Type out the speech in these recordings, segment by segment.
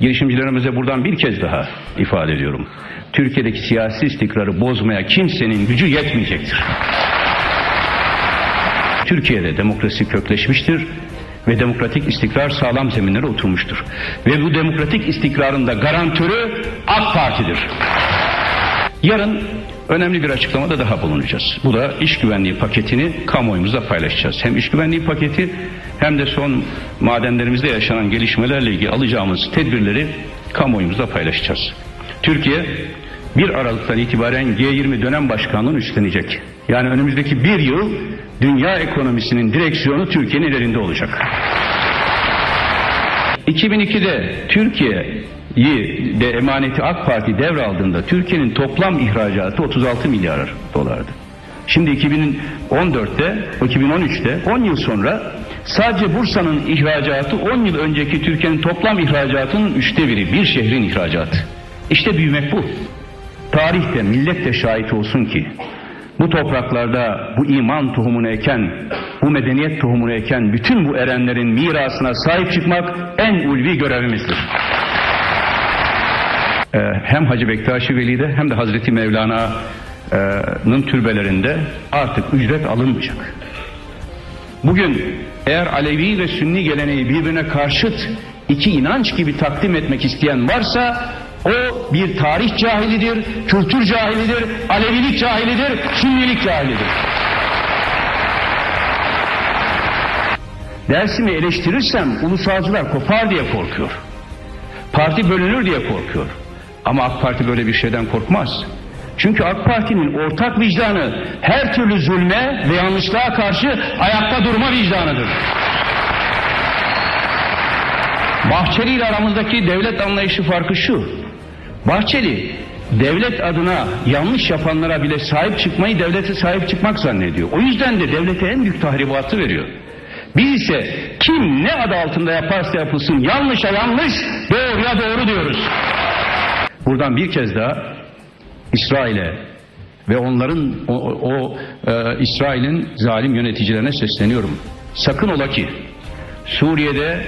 girişimcilerimize buradan bir kez daha ifade ediyorum. Türkiye'deki siyasi istikrarı bozmaya kimsenin gücü yetmeyecektir. Türkiye'de demokrasi kökleşmiştir ve demokratik istikrar sağlam zeminlere oturmuştur. Ve bu demokratik istikrarın da garantörü AK Parti'dir. Yarın önemli bir açıklamada daha bulunacağız. Bu da iş güvenliği paketini kamuoyumuzda paylaşacağız. Hem iş güvenliği paketi hem de son madenlerimizde yaşanan gelişmelerle ilgili alacağımız tedbirleri kamuoyumuzda paylaşacağız. Türkiye 1 Aralık'tan itibaren G20 dönem başkanlığını üstlenecek. Yani önümüzdeki bir yıl dünya ekonomisinin direksiyonu Türkiye'nin elinde olacak. 2002'de Türkiye'yi de emaneti AK Parti devraldığında Türkiye'nin toplam ihracatı 36 milyar dolardı. Şimdi 2014'te, 2013'te 10 yıl sonra sadece Bursa'nın ihracatı 10 yıl önceki Türkiye'nin toplam ihracatının üçte biri. Bir şehrin ihracatı. İşte büyümek bu. Tarihte, millet de şahit olsun ki bu topraklarda bu iman tohumunu eken, bu medeniyet tohumunu eken bütün bu erenlerin mirasına sahip çıkmak en ulvi görevimizdir. Ee, hem Hacı Bektaşi Veli'de hem de Hazreti Mevlana'nın türbelerinde artık ücret alınmayacak. Bugün eğer Alevi ve Sünni geleneği birbirine karşıt iki inanç gibi takdim etmek isteyen varsa o bir tarih cahilidir, kültür cahilidir, Alevilik cahilidir, Sünnilik cahilidir. Dersimi eleştirirsem ulusalcılar kopar diye korkuyor. Parti bölünür diye korkuyor. Ama AK Parti böyle bir şeyden korkmaz. Çünkü AK Parti'nin ortak vicdanı her türlü zulme ve yanlışlığa karşı ayakta durma vicdanıdır. Bahçeli ile aramızdaki devlet anlayışı farkı şu. Bahçeli devlet adına yanlış yapanlara bile sahip çıkmayı devlete sahip çıkmak zannediyor. O yüzden de devlete en büyük tahribatı veriyor. Biz ise kim ne adı altında yaparsa yapılsın yanlışa yanlış, doğruya doğru diyoruz. Buradan bir kez daha İsrail'e ve onların o, o e, İsrail'in zalim yöneticilerine sesleniyorum. Sakın ola ki Suriye'de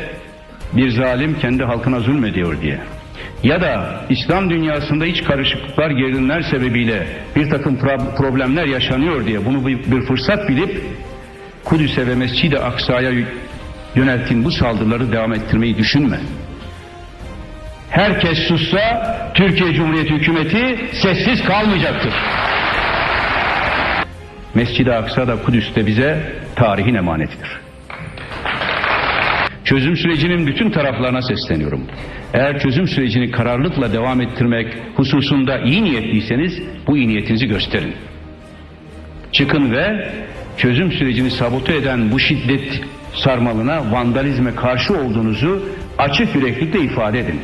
bir zalim kendi halkına zulmediyor diye ya da İslam dünyasında iç karışıklıklar gerilimler sebebiyle bir takım pro- problemler yaşanıyor diye bunu bir, fırsat bilip Kudüs'e ve Mescid-i Aksa'ya yöneltin bu saldırıları devam ettirmeyi düşünme. Herkes sussa Türkiye Cumhuriyeti hükümeti sessiz kalmayacaktır. Mescid-i Aksa da Kudüs'te bize tarihin emanetidir. Çözüm sürecinin bütün taraflarına sesleniyorum. Eğer çözüm sürecini kararlılıkla devam ettirmek hususunda iyi niyetliyseniz bu iyi niyetinizi gösterin. Çıkın ve çözüm sürecini sabote eden bu şiddet sarmalına, vandalizme karşı olduğunuzu açık yüreklilikle ifade edin.